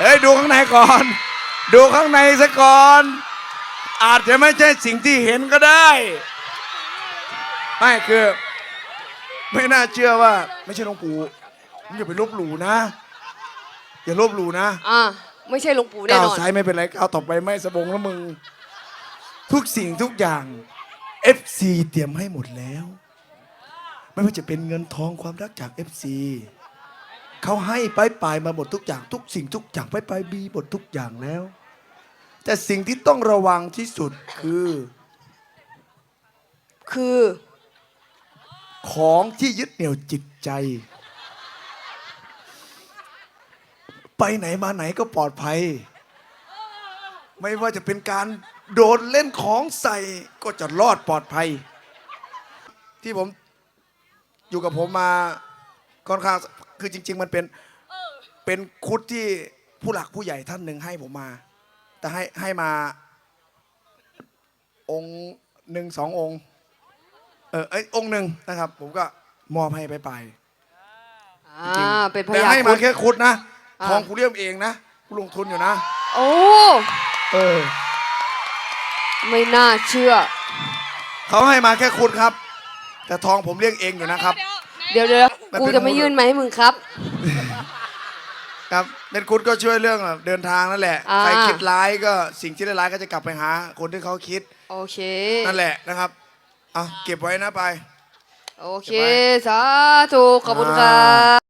เฮ้ยดูข้างในก่อน ดูข้างในซะก่อน อาจจะไม่ใช่สิ่งที่เห็นก็ได้ไม่คือ ไม่น่าเชื่อว่า ไม่ใช่หลวงปู่มึงอย่าไปลบหลู่นะ อย่าลบหลู่นะอ่าไม่ใช่หลวงปู่แน่ก้าวนอน ซ้ายไม่เป็นไรก้าวต่อไปไม่สะบงแล้วมึง ทุกสิ่งทุกอย่าง FC เตรียมให้หมดแล้ว ไม่ว่าจะเป็นเงินทองความรักจาก FC เขาให้ไปปลายมาหมดทุกอย่าง ทุกสิ่งทุกอย่างไปปลายบีหมดทุกอย่างแล้ว แต่สิ่งที่ต้องระวังที่สุดคือ คือของที่ยึดเหนี่ยวจิตใจ ไปไหนมาไหนก็ปลอดภัย ไม่ว่าจะเป็นการโดนเล่นของใส่ก็จะรอดปลอดภัย ที่ผมอยู่กับผมมาค่อนข้าง คือจริง ๆ มันเป็นเป็นคุดที่ผู้หลักผู้ใหญ่ท่านหนึ่งให้ผมมา แต่ให้ให้มา องค์หนึ่งสององค์ เออเอยองค์หนึ่งนะครับ ผมก็มอบให้ไปไปอ่าเป็นพแต่ยาให้คมารุฑแค่คุดนะอ่า ทองกูเลี่ยมเองนะกูลงทุนอยู่นะ โอ้ เออไม่น่าเชื่อ เขาให้มาแค่คุดครับ แต่ทองผมเลี้ยงเองอยู่นะครับ เดี๋ยว เดี๋ยวมันกูเป็น จะไม่ยื่นมาให้มึงครับ ครับเป็นคุดก็ช่วยเรื่องแบบเดินทางนั่นแหละ อ่า ใครคิดร้ายก็สิ่งที่ร้ายๆก็จะกลับไปหา คนที่เขาคิดโอเค นั่นแหละนะครับเอาเก็บไว้นะไป โอเคเก็บไว้สาธุ ขอบคุณครับ